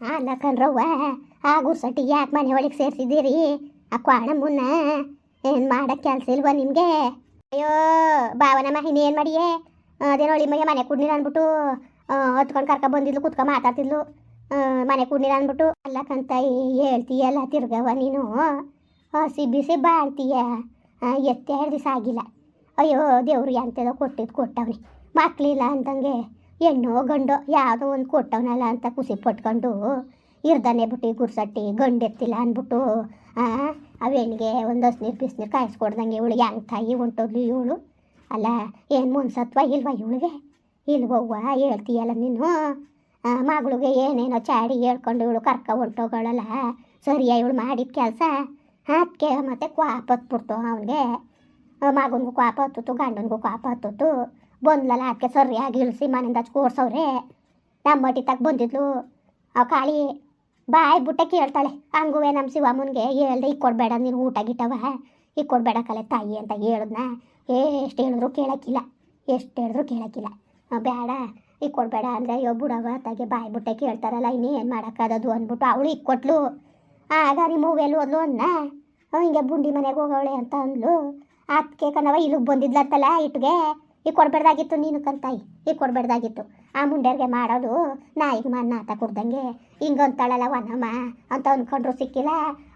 ಅಲ್ಲ ಕಣ್ರವ್ವ, ಆ ಗುರ್ಸಟ್ಟಿ ಯಾಕೆ ಮನೆ ಒಳಗೆ ಸೇರಿಸಿದ್ದೀರಿ? ಆ ಕ್ವಾಣ ಮುನ್ನ ಏನು ಮಾಡಕ್ಕೆ ಕೆಲಸ ಇಲ್ವಾ ನಿಮಗೆ? ಅಯ್ಯೋ, ಭಾವನ ಮಹಿನಿ ಏನು ಮಾಡಿಯೇ? ಅದೇನೋ ಒಳಿ ಮನೆ ಕುಡ್ನಿರ ಅಂದ್ಬಿಟ್ಟು ಹೊತ್ಕೊಂಡು ಕರ್ಕ ಬಂದಿದ್ಲು, ಕುತ್ಕೊ ಮಾತಾಡ್ತಿದ್ಲು. ಮನೆ ಕುಡ್ನಿರ ಅಂದ್ಬಿಟ್ಟು, ಅಲ್ಲ ಕಂತಾಯಿ, ಹೇಳ್ತೀಯಲ್ಲ ತಿರ್ಗವ ನೀನು? ಹಸಿ ಬಿಸಿ ಬಾಳ್ತೀಯ ಎತ್ತೆ ಎರಡು ದಿವಸ ಆಗಿಲ್ಲ ಅಯ್ಯೋ ದೇವ್ರಿಗೆ ಎಂತೆದೋ ಕೊಟ್ಟಿದ್ದು ಕೊಟ್ಟವ್ರಿ ಮಕ್ಕಳಿಲ್ಲ ಅಂತಂಗೆ ಹೆಣ್ಣು ಗಂಡು ಯಾವುದೋ ಒಂದು ಕೊಟ್ಟವನಲ್ಲ ಅಂತ ಖುಷಿ ಪಟ್ಕೊಂಡು ಇರ್ದಾನೆ ಬಿಟ್ಟು ಗುರ್ಸಟ್ಟಿ ಗಂಡು ಎತ್ತಿಲ್ಲ ಅಂದ್ಬಿಟ್ಟು, ಆ ಹೆಣ್ಣಿಗೆ ಒಂದು ಹಸ್ನೀರು ಬಿಸಿನೀರು ಕಾಯಿಸ್ಕೊಡ್ದಂಗೆ ಇವಳಿಗೆ ಹೆಂಗೆ ತಾಯಿ ಹೊಂಟೋದ್ಲು ಇವಳು? ಅಲ್ಲ, ಏನು ಮುನ್ಸತ್ವ ಇಲ್ವಾ ಇವಳಿಗೆ? ಇಲ್ವವ್ವ, ಹೇಳ್ತೀಯಲ್ಲ ನೀನು? ಮಗಳಿಗೆ ಏನೇನೋ ಚಾಡಿ ಹೇಳ್ಕೊಂಡು ಇವಳು ಕರ್ಕ ಹೊಂಟೋಗಳಲ್ಲ, ಸರಿಯಾ ಇವಳು ಮಾಡಿದ ಕೆಲಸ? ಅದಕ್ಕೆ ಮತ್ತೆ ಕ್ವಾಪತ್ಬಿಡ್ತು ಅವನಿಗೆ. ಮಗನಿಗೂ ಕ್ವಾಪ ಹತ್ತಿತ್ತು, ಗಂಡನಿಗೂ ಕ್ವಾಪ ಹತ್ತಿತ್ತು. ಬಂದ್ಲಲ್ಲ, ಅದಕ್ಕೆ ಸರಿಯಾಗಿ ಇಳಿಸಿ ಮನೆಯಿಂದ ಕೋರ್ಸವ್ರೆ. ನಮ್ಮ ಮಟ್ಟಿ ತಕ್ಕ ಬಂದಿದ್ಲು. ಅವ್ ಕಾಳಿ ಬಾಯ್ ಬುಟ್ಟೆ ಕೇಳ್ತಾಳೆ. ಹಂಗುವೆ ನಮ್ಮ ಶಿವಮ್ಮನಿಗೆ ಹೇಳ್ದೆ ಈಗ ಕೊಡಬೇಡ ನೀನು ಊಟ ಗಿಟ್ಟವ ಈಗ ಕೊಡಬೇಡ ಕಲೆ ತಾಯಿ ಅಂತ ಹೇಳಿದ್ನ. ಎಷ್ಟು ಹೇಳಿದ್ರು ಕೇಳಕ್ಕಿಲ್ಲ. ಎಷ್ಟು ಹೇಳಿದ್ರು ಕೇಳಕ್ಕಿಲ್ಲ. ಬೇಡ ಈಗ ಕೊಡಬೇಡ ಅಂದರೆ ಅಯ್ಯೋ ಬುಡವ ತಾಗೆ ಬಾಯ್ ಬುಟ್ಟೆ ಕೇಳ್ತಾರಲ್ಲ ಇನ್ನೇನು ಮಾಡೋಕ್ಕಾಗದು ಅಂದ್ಬಿಟ್ಟು ಅವಳು ಈಗ ಕೊಟ್ಲು ಆಗ ನಿಮ್ಮ ಮೂವೆಲ್ಲಿ ಹೋದ್ಲು ಅನ್ನ? ಹಿಂಗೆ ಬುಂಡಿ ಮನೆಗೆ ಹೋಗವಳೆ ಅಂತ ಅಂದ್ಲು. ಅದಕ್ಕೆ ಕಣವ ಇಲ್ಲಿಗೆ ಬಂದಿದ್ಲತ್ತಲ್ಲ ಇಟ್ಟಿಗೆ ಈಗ ಕೊಡಬೇಡ್ದಾಗಿತ್ತು ನೀನು ಕಂತಾಯಿ ಈಗ ಕೊಡಬೇಡ್ದಾಗಿತ್ತು ಆ ಮುಂಡ್ಯರ್ಗೆ ಮಾಡೋದು ನಾಯಿಗೆ ಮನ್ನ ಆತ ಕೊಡ್ದಂಗೆ. ಹಿಂಗಂತಾಳಲ್ಲ ವನಮ್ಮ ಅಂತ ಅಂದ್ಕೊಂಡ್ರು ಸಿಕ್ಕಿಲ್ಲ.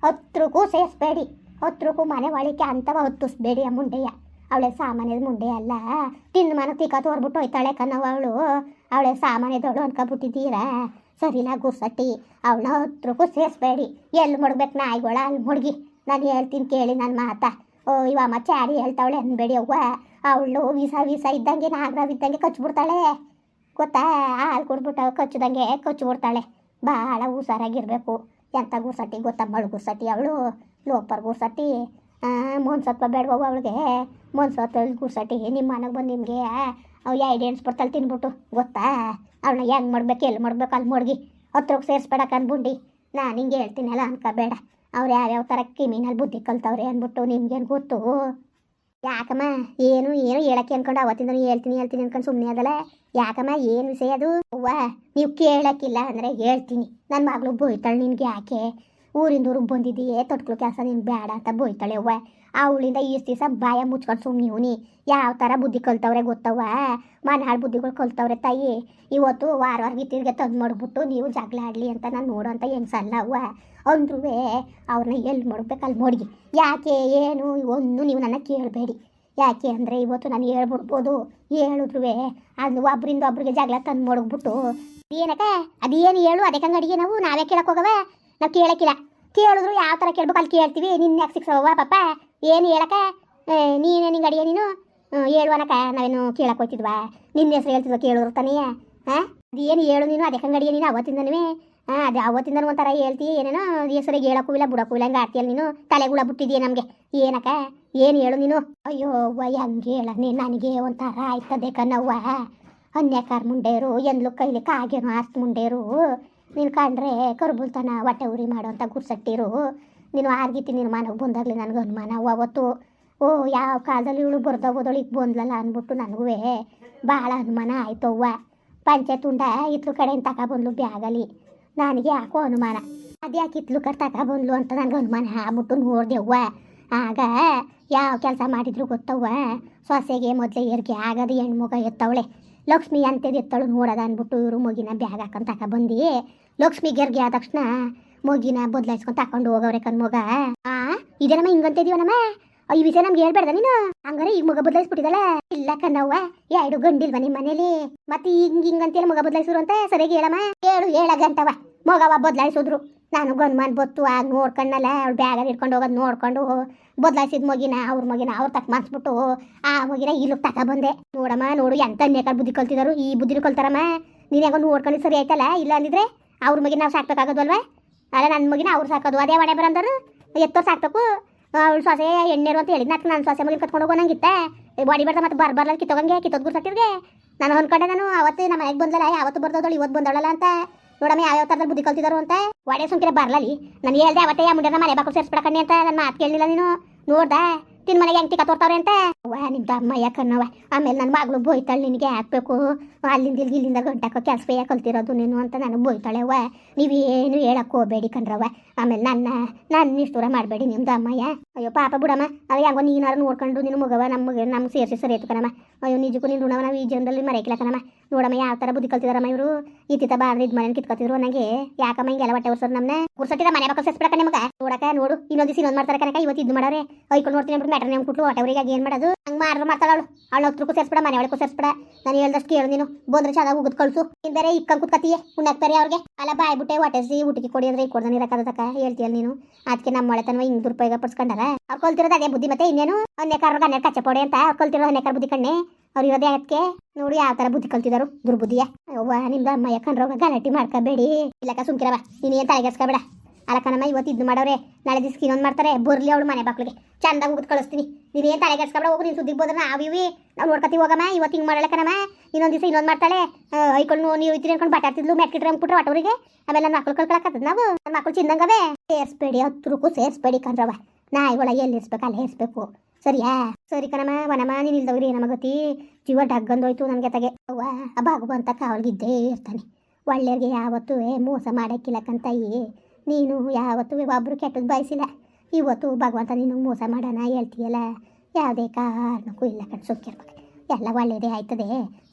ಹತ್ರಕ್ಕೂ ಸೇರಿಸ್ಬೇಡಿ ಹತ್ರಕ್ಕೂ ಮನೆ ಒಳಿಕೆ ಅಂತವ ಹೊತ್ತಿಸ್ಬೇಡಿ ಆ ಮುಂಡೆಯ. ಅವಳೆ ಸಾಮಾನ್ಯದ ಮುಂಡೆ ಅಲ್ಲ. ತಿಂದು ಮನ ತಿಕ್ಕ ತೋರ್ಬಿಟ್ಟು ಹೋಯ್ತಾಳೆ ಕನ್ನವ ಅವಳು. ಅವಳೆ ಸಾಮಾನ್ಯದವಳು ಅನ್ಕೊಬಿಟ್ಟಿದ್ದೀರಾ ಸರಿನಾ ಗುರ್ಸಟ್ಟಿ, ಅವಳನ್ನ ಹತ್ರಕ್ಕೂ ಸೇರಿಸ್ಬೇಡಿ. ಎಲ್ಲಿ ಮುಡ್ಬೇಕು ನಾಯಿಗಳ, ಅಲ್ಲಿ ಮುಡ್ಗಿ. ನಾನು ಹೇಳ್ತೀನಿ ಕೇಳಿ ನನ್ನ ಮಾತಾ. ಓ ಇವಮ್ಮ ಚಾಡಿ ಹೇಳ್ತಾವಳೆ ಅನ್ಬೇಡಿ ಅವ್ವ. ಅವಳು ವೀಸ ವೀಸ ಇದ್ದಂಗೆ ನಾಗರಾವ್ ಇದ್ದಂಗೆ ಕಚ್ಬಿಡ್ತಾಳೆ. ಗೊತ್ತಾ? ಹಾಲು ಕೊಡ್ಬಿಟ್ಟು ಕಚ್ಚದಂಗೆ ಕಚ್ಬಿಡ್ತಾಳೆ. ಭಾಳ ಹುಷಾರಾಗಿರ್ಬೇಕು. ಎಂಥ ಗುರ್ಸಟ್ಟಿ ಗೊತ್ತಾ? ಮಳು ಗುರ್ಸಟ್ಟಿ ಅವಳು, ಲೋಪರ್ ಗುರ್ಸಟ್ಟಿ ಮೊನ್ಸತ್ವ ಬೇಡವಾಗ ಅವಳಿಗೆ? ಮೊನ್ಸತ್ವ ಗುರ್ಸಟ್ಟಿ ನಿಮ್ಮ ಮನೆಗೆ ಬಂದು ನಿಮಗೆ ಅವು ಎರಡು ಎಣ್ಸ್ಬಿಡ್ತಾಳೆ ತಿನ್ಬಿಟ್ಟು ಗೊತ್ತಾ? ಅವಳನ್ನ ಹೆಂಗೆ ಮಾಡ್ಬೇಕು, ಎಲ್ಲಿ ಮಾಡ್ಬೇಕು? ಅಲ್ಲಿ ಮಡ್ಗಿ. ಹತ್ರಕ್ಕೆ ಸೇರಿಸ್ಬೇಡಕ್ಕೆ ಅನ್ಬುಂಡಿ. ನಾನು ಹಿಂಗೆ ಹೇಳ್ತೀನಲ್ಲ ಅನ್ಕೋಬೇಡ. ಅವ್ರು ಯಾವ್ಯಾವ ಥರ ಕಿಮಿನಲ್ಲಿ ಬುದ್ಧಿ ಕಲ್ತವ್ರೆ ಅಂದ್ಬಿಟ್ಟು ನಿಮ್ಗೇನು ಗೊತ್ತು? ಯಾಕಮ್ಮ? ಏನು ಏನು ಹೇಳಕ್ಕೆ ಅನ್ಕೊಂಡು? ಅವತ್ತಿಂದ ಹೇಳ್ತೀನಿ ಹೇಳ್ತೀನಿ ಅನ್ಕೊಂಡು ಸುಮ್ಮನೆ ಅದಲ್ಲ ಯಾಕಮ್ಮ, ಏನು ವಿಷಯ ಅದು? ಅವ್ವ, ನೀವು ಕೇಳಕ್ಕಿಲ್ಲ ಅಂದರೆ ಹೇಳ್ತೀನಿ. ನನ್ನ ಮಗಳು ಬೋಯ್ತಾಳೆ ನಿನ್ಗೆ ಯಾಕೆ? ಊರಿಂದ ಊರಿಗೆ ಬಂದಿದ್ದೀಯೇ ತೊಟ್ಗಳು ಕೆಲಸ ನೀನು ಬೇಡ ಅಂತ ಬೋಯ್ತಾಳೆ ಅವ್ವ. ಅವಳಿಂದ ಈಸ್ ದಿವಸ ಬಾಯ ಮುಚ್ಕೊಂಡು ಸುಮ್ಮನೆ ಯಾವ ಥರ ಬುದ್ಧಿ ಕಲ್ತವ್ರೆ ಗೊತ್ತವ್ವ? ಮನಾಳು ಬುದ್ಧಿಗಳು ಕಲ್ತವ್ರೆ ತಾಯಿ. ಇವತ್ತು ವಾರ ವಾರ ತಿರ್ಗೆ ತಂದು ಮಾಡಿಬಿಟ್ಟು ನೀವು ಜಗಳ ಆಡಲಿ ಅಂತ ನಾನು ನೋಡೋಂಥ ಹೆಂಗ್ಸಲ್ಲ ಅವ್ವ. ಅಂದ್ರೂ ಅವ್ರನ್ನ ಎಲ್ಲಿ ಮಾಡ್ಬೇಕು ಅಲ್ಲಿ ಮಡ್ಗಿ. ಯಾಕೆ, ಏನು ಒಂದು ನೀವು ನನ್ನ ಕೇಳಬೇಡಿ. ಯಾಕೆ ಅಂದರೆ ಇವತ್ತು ನಾನು ಹೇಳ್ಬಿಡ್ಬೋದು. ಹೇಳಿದ್ರು ಅದು ಒಬ್ರಿಂದ ಒಬ್ರಿಗೆ ಜಗಳ ತಂದು ಮಡಗ್ಬಿಟ್ಟು ಏನಕ್ಕ, ಅದೇನು ಹೇಳು? ಅದಕ್ಕೆ ಅಡಿಗೆ ನಾವು, ನಾವೇ ಕೇಳಕ್ಕೆ ಹೋಗವ? ನಾವು ಕೇಳಕ್ಕಿಲ್ಲ ಕೇಳಿದ್ರು ಯಾವ ಥರ ಕೇಳ್ಬೇಕು ಅಲ್ಲಿ ಕೇಳ್ತೀವಿ. ನಿನ್ನ ಯಾಕೆ ಸಿಕ್ಸವ ಪಾಪ ಏನು ಹೇಳಕ್ಕ ನೀನೇ ನಿಂಗೆ ಅಡಿಗೆ ನೀನು? ಹೇಳುವನಕ ನಾವೇನು ಕೇಳಕ್ಕೆ ಹೋಗ್ತಿದ್ವಾ? ನಿನ್ನ ಹೆಸರು ಹೇಳ್ತಿದ್ವ ಕೇಳಿದ್ರು ತಾನೇ. ಹಾಂ? ಅದೇನು ಹೇಳು ನೀನು? ಅದಕ್ಕೆ ಅಡಿಗೆ ನೀನು? ಅವತ್ತಿಂದನೂ? ಹಾಂ, ಅದು ಅವತ್ತಿಂದನೂ ಒಂಥರ ಹೇಳ್ತೀಯ ಏನೇನೋ ಹೆಸರಿಗೆ ಹೇಳಕ್ಕೂ ಇಲ್ಲ, ಬಿಡಕ್ಕೂ ಇಲ್ಲ, ಹಂಗೆ ಆಡ್ತೀಯಲ್ಲ ನೀನು? ತಲೆಗುಳ ಬಿಟ್ಟಿದೀಯ ನಮಗೆ? ಏನಕ್ಕ ಏನು ಹೇಳು ನೀನು? ಅಯ್ಯೋ, ಅವ್ವ, ಹಂಗೆ ಹೇಳ ನೀನು ನನಗೆ ಒಂಥರ ಆಯ್ತದೆ ಕಣವ್ವ. ಅನ್ಯಕಾರ ಮುಂಡೇರು ಎಂದ್ಲು ಕೈಲಿ ಕಾಗೇನು ಆಸ್ತಿ ಮುಂಡೇರು. ನೀನು ಕಂಡ್ರೆ ಕರ್ಬುಲ್ತನ ಹೊಟ್ಟೆ ಉರಿ ಮಾಡೋಂಥ ಗುರ್ಸಟ್ಟಿರು ನೀನು ಆರ್ಗಿತಿ ನೀನು ಮನೆಗೆ ಬಂದಾಗಲಿ ನನಗೆ ಅನುಮಾನ. ಅವತ್ತು, ಓ, ಯಾವ ಕಾಲದಲ್ಲಿ ಇವಳು ಬರ್ದೋಗೋದಳು ಈಗ ಬಂದ್ಲಲ್ಲ ಅಂದ್ಬಿಟ್ಟು ನನಗೂ ಭಾಳ ಅನುಮಾನ ಆಯ್ತು ಅವ್ವ. ಪಂಚಾಯತ್ ಉಂಡ ಇತ್ಲು ಕಡೆಯಿಂದ ತಗೊಬಂದ್ಲು ಬ್ಯಾಗಲಿ ನನಗೆ ಯಾಕೋ ಅನುಮಾನ. ಅದ್ಯಾಕೆ ಇತ್ಲು ಕಡೆ ತಗೊಬಂದ್ಲು ಅಂತ ನನಗೆ ಅನುಮಾನ ಆಗ್ಬಿಟ್ಟು ನೋಡ್ದೆವ್ವ ಆಗ ಯಾವ ಕೆಲಸ ಮಾಡಿದ್ರು ಗೊತ್ತವ್ವ? ಸೊಸೆಗೆ ಮೊದಲೇ ಏರ್ಗೆ ಆಗದು ಹೆಣ್ಮಗ ಎತ್ತವಳೆ. ಲಕ್ಷ್ಮಿ ಅಂತದ್ದು ಎತ್ತಳು ನೋಡೋದ ಅಂದ್ಬಿಟ್ಟು ಇವರು ಮಗಿನ ಬ್ಯಾಗ್ ಹಾಕೊಂಡು ತಗೊಬಂದು ಲಕ್ಷ್ಮಿ ಗೆರ್ಗೆ ಆದ ತಕ್ಷಣ ಮಗಿನ ಬದಲಾಯಿಸ್ಕೊಂಡು ತಕೊಂಡು ಹೋಗವ್ರೆ ಕಣ್ ಮಗ. ಆ ಇದೇನಮ್ಮ ಹಿಂಗಂತಿದೀವನಮ್ಮ ಈ ವಿಷಯ ನಮ್ಗೆ ಹೇಳ್ಬೇಡ್ದ ನೀನು? ಹಂಗಾರೆ ಈಗ ಮಗ ಬದಲಾಯಿಸ್ಬಿಟ್ಟಿದಲ್ಲ? ಇಲ್ಲ ಕಣ್ಣವ್ವ, ಎರಡು ಗಂಡಿಲ್ವ ನಿಮ್ಮ ಮನೇಲಿ? ಮತ್ತೆ ಹಿಂಗ ಹಿಂಗಂತೇಳಿ ಮಗ ಬದಲಾಯಿಸಿದ್ರು ಅಂತ ಸರಿಯಾಗಿ ಹೇಳಮ್ಮ? ಹೇಳು ಹೇಳಗಂತವ ಮಗವ ಬದಲಾಯಿಸಿದ್ರು. ನಾನು ಗನ್ಮಾನ್ ಬತ್ತು ಆಗ ನೋಡ್ಕೊಂಡಲ್ಲ ಅವ್ಳು ಬ್ಯಾಗಲ್ಲಿ ಇಟ್ಕೊಂಡು ಹೋಗೋದು ನೋಡ್ಕೊಂಡು ಬದಲಾಯಿಸಿದ ಮಗಿನ, ಅವ್ರ ಮಗಿನ, ಅವ್ರ ತಕ್ಕ ಮಾಡಿಸ್ಬಿಟ್ಟು ಆ ಮಗಿನ ಇಲ್ಲಿ ತಕ ಬಂದೆ. ನೋಡಮ್ಮ, ನೋಡು ಎಂತ ನೇಕಾಲ್ ಬುದ್ಧಿ ಕಲ್ತಿದಾರು. ಈ ಬುದ್ಧಿನೂ ಕಲ್ತಾರಮ್ಮ. ನೀನ್ ಹೆಂಗೋ ನೋಡ್ಕೊಂಡು ಸರಿ ಆಯ್ತಲ್ಲ? ಇಲ್ಲ ಅಂದಿದ್ರೆ? ಅವ್ರ ಮಗಿನ ನಾವು ಸಾಕ್ಬೇಕಾಗೋದಲ್ವ? ಅಲ್ಲ ನನ್ನ ಮಗಿನ ಅವ್ರು ಸಾಕೋದು. ಅದೇ ಒಡೆ ಬರಂದರು ಎತ್ತೋರು ಸಾಕ್ಬೇಕು. ಅವ್ಳು ಸೊಸೆ ಎಣ್ಣೆರು ಅಂತ ಹೇಳಿದ್ ನಾಕ್ ನಾನು ಸೊಸೆ ಮಗಿನ ಕಟ್ಕೊಂಡು ಹೋಗೋಣಂಗಿತ್ತೆ ಬಾಡಿ ಬರ್ತಾ ಮತ್ತೆ ಬರ್ ಬರ್ಲ ಕಿತ್ತೋಗಂಗೆ, ಕಿತ್ತೋದ್ ಗುರ್ಸಟ್ಟಿರ್ಗೆ ನಾನು ಹೊಂದ್ಕೊಂಡೆ ನಾನು. ಅವತ್ತು ನಮ್ಮ ಮನೆಗೆ ಬಂದಲ್ಲ ಯಾವತ್ತು ಬರ್ದೋದಳು ಇವತ್ತು ಬಂದಳಲ್ಲ ಅಂತ. ನೋಡಮ್ಮ ಯಾವ ಥರದಲ್ಲಿ ಬುದ್ಧಿ ಕಲ್ತಿದಾರು ಅಂತ. ಒಡೆ ಸುಮ್ಕಿರ ಬರ್ಲಲ್ಲಿ. ನಾನು ಹೇಳ್ದೆ, ಅವತ್ತೇ ಮುಂಡೆ ಮನೆ ಬಾಕು ಸೇರಿಸ್ಬಿಡಕಣ್ಣಿ ಅಂತ. ನನ್ನ ಮಾತು ಕೇಳಲಿಲ್ಲ ನೀನು. ನೋಡ್ದ. ತಿನ್ ಮನೆಗೆ ಹೆಂಗ್ ಟಿಕಾ ತೋರ್ತಾವ್ರೆ ಅಂತ? ವಾ ನಿಮ್ ಅಮ್ಮ ಯಾಕನ್ನವ ಆಮೇಲೆ ನನ್ನ ಮಗಳು ಬೋಯ್ತಾಳೆ ನಿನಗೆ ಹಾಕ್ಬೇಕು. ಅಲ್ಲಿಂದ ಇಲ್ಲಿ ಇಲ್ಲಿಂದ ಗಂಟಾಕ ಕೆಲಸ ಬೇಯ ಕಲ್ತಿರೋದು ನೀನು ಅಂತ ನನಗೆ ಬೋಯ್ತಾಳೆ ಅವ್ವ. ನೀವೇನು ಹೇಳಕ್ ಹೋಗ್ಬೇಡಿ ಕಣ್ರವ್ವ. ಆಮೇಲೆ ನನ್ನ ನನ್ನ ನಿಷ್ಠೂರ ಮಾಡಬೇಡಿ ನಿಮ್ದು ಅಮ್ಮಯ್ಯ ಅಯ್ಯೋ, ಪಾಪ ಬಿಡಮ್ಮ. ಅವ ಹೆಂಗೋ ನೀನಾರು ನೋಡ್ಕೊಂಡು ನಿನ್ನ ಮಗವ ನಮಗೆ ನಮ್ಗೆ ಸೇರಿಸಿ ಸರಿ ಆಯ್ತು ಕಣಮ್ಮ. ಅಯ್ಯೋ, ನಿಜಕ್ಕೂ ನೀನು ಋಣವ ನಾವು ಈ ಜೀವನದಲ್ಲಿ ಮರೆಯಕಿಲ್ಲ ಕಣಮ್ಮ. ನೋಡಮ್ಮ, ಯಾವ ಥರ ಬುದ್ಧಿ ಕಲ್ತಿದಾರಮ್ಮ ಇವರು. ಇತ್ತಿತ್ತ ಬಾರ್ದು ಇದು ಮನೆ ಕಿತ್ಕೊತಿದ್ರು ನನಗೆ ಯಾಕಮ್ಮ ಹಿಂಗೆಲ್ಲ ಹೊಟ್ಟೆ ಉರ್ಸೋರು ನಮ್ಮನ್ನ ಕುರ್ಸಟ್ಟಿದ ಮನೆ ಪಕ್ಕ ಸೇರ್ಸ್ಬಿಡಕ ನಿಮಗೆ? ನೋಡಕ ನೋಡು. ಇನ್ನೊಂದು ದಿವಸ ಇನ್ನೊಂದು ಮಾಡ್ತಾರೆ ಕನಕ ಇವತ್ತು ಇದು ಮಾಡೋರೆ ನೋಡ್ತೀನಿ ಮ್ಯಾಟ್ರ್ ನೇಮ್ ಕುಟ್ಲು ಹೊಟ್ಟೆವರಿಗೆ ಏನು ಮಾಡೋದು? ಹಂಗೆ ಮಾರ್ರು ಮಾಡ್ತಾಳೆ ಅವಳು ಅವಳು ಹತ್ರಕ್ಕೂ ಸೇರಿಸ್ಬಿಡ ಮನೆ ಒಳಗೂ ಸೇರಿಸ್ಬಿಡ. ನಾನು ಹೇಳ್ದಷ್ಟು ಕೇಳು ನೀನು. ಬಂದ್ರೆ ಚೆನ್ನಾಗಿ ಉಗಿದ್ ಕಳ್ಸು. ಇನ್ ಬೇರೆ ಇಕ್ಕಂಗ್ ಕುತ್ಕತಿಯೇ ಉಣ್ಣಾಕ್ತಾರೆ ಅವ್ರಿಗೆ? ಅಲ್ಲ, ಬಾಯ್ ಬಿಟ್ಟೆ ಹೊಟ್ಟೆಸಿ ಊಟಕ್ಕೆ ಕೊಡಿ ಅಂದ್ರೆ ಕೊಡ್ದಾನೆ ಇರಕ್ಕದಕ್ಕ ಹೇಳ್ತೀಯಲ್ಲ ನೀನು. ಅದಕ್ಕೆ ನಮ್ಮ ಒಳೆ ತನವ ಹಿಂಗ್ ದುರುಪಯೋಗ ಪಡಿಸ್ಕೊಂಡಾರ? ಅವ್ರು ಕೊಲ್ತಿರೋದು ಅದೇ ಬುದ್ಧಿ ಮತ್ತೆ ಇನ್ನೇನು? ಅನ್ಯಕಾರ ಅನ್ಯ ಕಚ್ಚೆ ಅಂತ. ಅವ್ರು ಕಲ್ತಿರೋ ಹನ್ನೆಕಾರ ಬುದ್ಧಿ ಕಣ್ಣೆ. ಅವ್ರು ಇರೋದೇ ಅದಕ್ಕೆ ನೋಡಿ ಯಾವ ಥರ ಬುದ್ಧಿ ಕಲ್ತಿದಾರು ದುರ್ಬುದ್ಧಿಯ. ಅವ್ವ ನಿಮ್ದು ಅಮ್ಮ ಯಾಕಂದ್ರೆ ಗಲಾಟೆ ಮಾಡ್ಕೋಬೇಡಿ. ಇಲ್ಲಕ್ಕ ಸುಮ್ಕಿರವ ನೀನು ಏನು ತಲೆಗೆಸ್ಕೋಬೇಡ ಅಲಕ್ಕನಮ್ಮ ಇವತ್ತು ಇದು ಮಾಡವ್ರೆ ನಾಳೆ ದಿವಸ ಇನ್ನೊಂದು ಮಾಡ್ತಾರೆ. ಬರ್ಲಿ ಅವಳು ಮನೆ ಬಾಕ್ಲಿಗೆ. ಚಂದಾಗ ಮುಗಿದು ಕಳಿಸ್ತೀನಿ. ನೀನು ಏನು ತಲೆಗೆಸ್ಕೊಬೇಡ ಹೋಗು, ನೀನು ಸುದ್ದಿಗೆ ಬೋದ್ರೆ ನಾವು ಇವಿ. ನಾವು ನೋಡ್ಕೊತೀವಿ, ಹೋಗಮ್ಮ. ಇವತ್ತು ಹಿಂಗೆ ಮಾಡಲಕ್ಕನಮ್ಮ ಇನ್ನೊಂದು ದಿವಸ ಇನ್ನೊಂದು ಮಾಡ್ತಾಳೆ. ಐಕೊಂಡು ನೀವು ಇತ್ತಿರಿ ಅನ್ಕೊಂಡು ಬಟಾಡ್ತಿದ್ಲು ಮೆಟ್ಕಿಟ್ರೆ ಅಂದ್ಬಿಟ್ರೆ ಒಟ್ಟವರಿಗೆ ಆಮೇಲೆ ನನ್ನ ಮಕ್ಳು ಕಳ್ಕೊಳಕತ್ತದ ನಾವು. ನನ್ನ ಮಕ್ಳು ಚಿಂದಂಗವೆ ಸೇರಿಸ್ಬೇಡಿ, ಹತ್ರಕ್ಕೂ ಸೇರಿಸ್ಬೇಡಿ ಕಣ್ರವ ನಾಯಿಗಳ ಎಲ್ಲಿ ಇರ್ಸ್ಬೇಕು, ಅಲ್ಲಿ ಇರಿಸ್ಬೇಕು ಸರಿಯಾ? ಸರಿ ಕಣಮ್ಮ, ವನಮ್ಮ, ನೀನು ಇಲ್ದವ್ರಿ ಗತಿ ಜೀವ ಡಗ್ಗಂದೋಯ್ತು ನನಗೆ ತಗೆ. ಅವ್ವ ಆ ಅವಳಿಗೆ ಕಾವಲ್ಗಿದ್ದೇ ಇರ್ತಾನೆ. ಒಳ್ಳೆಯವ್ರಿಗೆ ಯಾವತ್ತೂ ಮೋಸ ಮಾಡೋಕ್ಕಿಲ್ಲ ಕಂತಾಯಿ ನೀನು ಯಾವತ್ತೂ ಒಬ್ಬರು ಕೆಟ್ಟದ್ದು ಬಯಸಿಲ್ಲ. ಇವತ್ತು ಭಗವಂತ ನೀನು ಮೋಸ ಮಾಡೋಣ ಹೇಳ್ತೀಯಲ್ಲ? ಯಾವುದೇ ಕಾರಣಕ್ಕೂ ಇಲ್ಲ ಕಣ್ ಸುಕ್ಕಿರ್ಬೇಕು ಎಲ್ಲ ಒಳ್ಳೇದೇ ಆಯ್ತದೆ.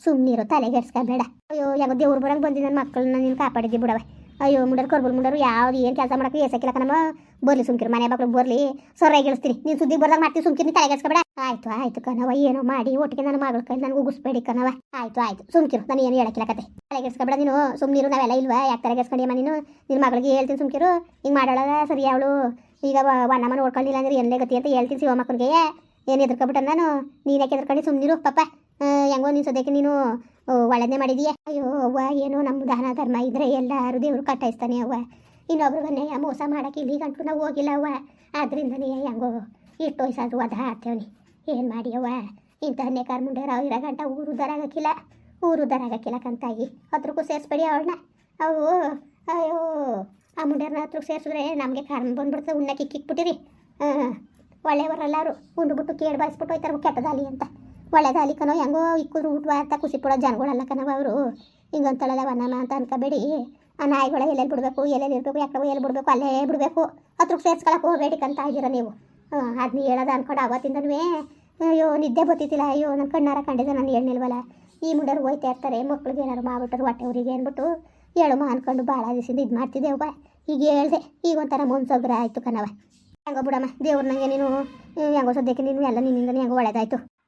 ಸುಮ್ಮನಿರೋ ತಲೆಗೆಡ್ಸ್ಕೊಬೇಡ. ಅಯ್ಯೋ ಯಾವ ದೇವ್ರು ಬರಂಗೆ ಬಂದು ನನ್ನ ಮಕ್ಕಳನ್ನ ನೀನು ಕಾಪಾಡಿದ್ದಿ ಬಿಡವ ಅಯ್ಯೋ ಮುಂಡರು ಕೊರ್ಬಲ್ ಮುಂಡರು, ಯಾವ್ದು ಏನು ಕೆಲಸ ಮಾಡಕ್ಕೆ ಏಸಕ್ಕಿಲ್ಲ ಕಣಮ್ಮ. ಬರ್ಲಿ ಸುಮ್ಕಿರು, ಮನೆ ಮಕ್ಳು ಬರ್ಲಿ. ಸೊರ್ರಾಗಿ ಗೆಳಿಸ್ತೀನಿ ನೀನ್ ಸುದ್ದಿ ಬರ್ದಾಗ ಮಾಡ್ತೀವಿ, ಸುಮ್ಕಿರಿ ತಲೆಗೆಡ್ಸ್ಕೊಬೇಡ ಆಯ್ತು ಆಯ್ತು ಕಣವ ಏನೋ ಮಾಡಿ. ಒಟ್ಟಿಗೆ ನನ್ನ ಮಗಳ ಕೈ ನನಗೆ ಉಗಿಸ್ಬೇಡಿ ಕಣವ ಆಯ್ತು ಆಯ್ತು. ಸುಮ್ಕಿರು, ನಾನು ಏನು ಹೇಳಕ್ಕಿಲ್ಲ ಕತೆ. ತಲೆಗೆಡ್ಸ್ಕೊಬೇಡ ನೀನು. ಸುಮ್ಮನಿರು ನಾವೆಲ್ಲ ಇಲ್ವಾ? ಯಾಕೆ ತಲೆಗೆಡ್ಸ್ಕೊಂಡಿಯಮ್ಮ ನೀನು? ನಿನ್ನ ಮಗಳಿಗೆ ಹೇಳ್ತೀನಿ ಸುಮ್ಕಿರು. ಹಿಂಗೆ ಮಾಡೋಳ ಸರಿ ಅವಳು. ಈಗ ವನ್ನಮ್ಮ ನೋಡ್ಕೊಂಡಿಲ್ಲ ಅಂದ್ರೆ ಎಲ್ಲೇ ಗತಿ ಅಂತ ಹೇಳ್ತೀನಿ ಸಿ ಮಕ್ಕಳಿಗೆ ಏನು ಎದ್ರಕೊಬಿಟ್ಟ ನಾನು? ನೀನು ಯಾಕೆ ಎದ್ರಕೊಂಡು ಸುಮ್ಮನಿರು ಪಾಪ ಹೆಂಗೋ ನೀನು ಸದ್ಯಕ್ಕೆ ನೀನು ಓ, ಒಳ್ಳೆದನ್ನೇ ಮಾಡಿದೀಯ? ಅಯ್ಯೋ ಅವ್ವ ಏನೋ ನಮ್ಮ ದಾನ ಧರ್ಮ ಇದ್ರೆ ಎಲ್ಲರೂ ದೇವರು ಕಟ್ಟಾಯಿಸ್ತಾನೆ ಅವ್ವ. ಇನ್ನೊಬ್ರಿಗನ್ನೇ ಮೋಸ ಮಾಡೋಕೆ ಇಲ್ಲಿ ಗಂಟು ನಾವು ಹೋಗಿಲ್ಲ ಅವ್ವ. ಆದ್ರಿಂದನೇ ಹೆಂಗೋ ಇಷ್ಟು ವಯಸ್ಸಾದ್ರು ಅದ ಹಾಡ್ತೇವನಿ ಏನು ಮಾಡಿ ಅವ್ವ? ಇಂಥ ಕಾರ್ ಮುಂಡೆ ರಾವ್ ಇರೋ ಗಂಟ ಊರು ಉದ್ದಾರ ಆಗೋಕ್ಕಿಲ್ಲ. ಊರು ಉದ್ದಾರ ಕಂತಾಯಿ ಕಂತಾಗಿ. ಹತ್ರಕ್ಕೂ ಸೇರಿಸ್ಬೇಡಿ ಅವಳನ್ನ ಅವು ಅಯ್ಯೋ ಆ ಮುಂಡ್ಯಾರನ್ನ ಹತ್ರಕ್ಕೆ ಸೇರಿಸಿದ್ರೆ ನಮಗೆ ಕರ್ಮ ಬಂದ್ಬಿಡ್ತದೆ ಉಣ್ಣಕ್ಕೆ ಕಿಕ್ಬಿಟ್ಟಿರಿ ಹಾಂ ಒಳ್ಳೆಯವರೆಲ್ಲರೂ ಉಂಡುಬಿಟ್ಟು ಕೇಳಿ ಬಾಯಿಸ್ಬಿಟ್ಟು ಹೋಯ್ತಾರೆ ಕೆಟ್ಟದಾಲಿ ಅಂತ. ಒಳ್ಳೆದಾಲಿ ಕನೋ ಹೆಂಗೋ ಇಕ್ಕಿದ್ರು ಊಟ ಅಂತ ಖುಷಿ ಪಡೋ ಜನಗಳಲ್ಲ ಕನವ ಅವರು. ಹಿಂಗಂತಳಲ್ಲ ವನಮ ಅಂತ ಅನ್ಕೋಬೇಡಿ. ಆ ನಾಯಿಗಳ ಎಲ್ಲೆಲ್ಲಿ ಬಿಡಬೇಕು, ಎಲ್ಲೆಲ್ಲಿ ಇರಬೇಕು, ಯಾಕೆ ಎಲ್ಲಿ ಬಿಡಬೇಕು, ಅಲ್ಲೇ ಬಿಡಬೇಕು. ಹತ್ರಕ್ಕೆ ಸೇರ್ಸ್ಕೊಳಕ್ಕೆ ಹೋಗ್ಬೇಡಿ ಕಂತ ಇದ್ದೀರ ನೀವು. ಹಾಂ ಅದನ್ನ ಹೇಳೋದು ಅನ್ಕೊಂಡು ಅವತ್ತಿಂದನೂ, ಅಯ್ಯೋ ನಿದ್ದೆ ಬತ್ತಿತ್ತಿಲ್ಲ ಅಯ್ಯೋ ನನ್ನ ಕಣ್ಣಾರ ಕಂಡಿದ್ದೆ ನಾನು ಹೇಳಿಲ್ವಲ್ಲ ಈ ಮುಂಡರು ಹೋಯ್ತಾ ಇರ್ತಾರೆ, ಮಕ್ಳಿಗೆ ಏನಾರು ಮಾಡ್ಬಿಟ್ಟರು ಹೊಟ್ಟೆ ಊರಿಗೆ ಅಂದ್ಬಿಟ್ಟು ಹೇಳಮ್ಮ ಅನ್ಕೊಂಡು ಭಾಳ ದಿವಸದಿಂದ ಇದು ಮಾಡ್ತಿದ್ದೆವ್ವ ಈಗ ಹೇಳ್ದೆ, ಈಗ ಒಂಥರ ಮುನ್ಸೊಬ್ಬರ ಆಯಿತು ಕಣವ ಹೆಂಗೋ ಬಿಡಮ್ಮ ದೇವ್ರನ್ನಂಗೆ ನೀನು, ಹೆಂಗೋ ಸದ್ಯಕ್ಕೆ ನೀನು ಎಲ್ಲ ನಿನ್ನಿಂದ ಹೆಂಗೋ ಒಳ್ಳೇದಾಯ್ತು.